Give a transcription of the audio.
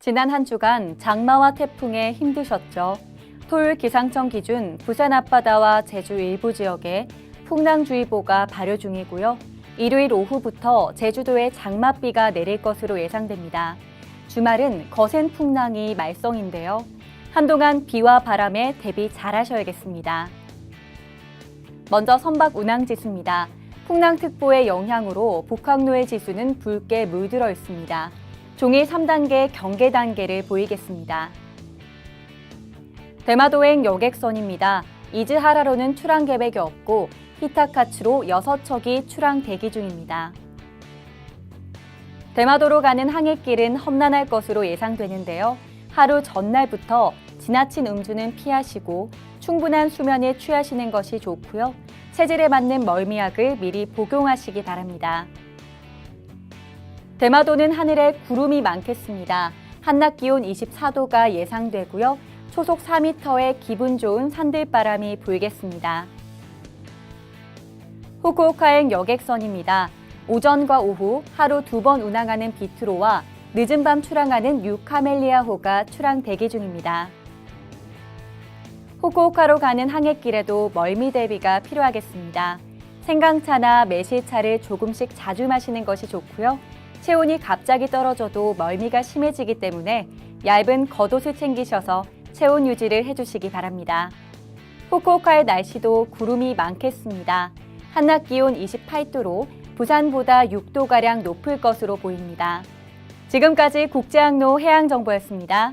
지난 한 주간 장마와 태풍에 힘드셨죠. 토요일 기상청 기준 부산 앞바다와 제주 일부 지역에 풍랑주의보가 발효 중이고요. 일요일 오후부터 제주도에 장맛비가 내릴 것으로 예상됩니다. 주말은 거센 풍랑이 말썽인데요. 한동안 비와 바람에 대비 잘하셔야겠습니다. 먼저 선박 운항 지수입니다. 풍랑특보의 영향으로 북항로의 지수는 붉게 물들어 있습니다. 종일 3단계 경계 단계를 보이겠습니다. 대마도행 여객선입니다. 이즈하라로는 출항 계획이 없고 히타카츠로 6척이 출항 대기 중입니다. 대마도로 가는 항해길은 험난할 것으로 예상되는데요. 하루 전날부터 지나친 음주는 피하시고 충분한 수면에 취하시는 것이 좋고요. 체질에 맞는 멀미약을 미리 복용하시기 바랍니다. 대마도는 하늘에 구름이 많겠습니다. 한낮 기온 24도가 예상되고요. 초속 4m의 기분 좋은 산들바람이 불겠습니다. 후쿠오카행 여객선입니다. 오전과 오후 하루 두 번 운항하는 비트로와 늦은 밤 출항하는 유카멜리아호가 출항 대기 중입니다. 후쿠오카로 가는 항해길에도 멀미 대비가 필요하겠습니다. 생강차나 매실차를 조금씩 자주 마시는 것이 좋고요. 체온이 갑자기 떨어져도 멀미가 심해지기 때문에 얇은 겉옷을 챙기셔서 체온 유지를 해주시기 바랍니다. 후쿠오카의 날씨도 구름이 많겠습니다. 한낮 기온 28도로 부산보다 6도가량 높을 것으로 보입니다. 지금까지 국제항로 해양정보였습니다.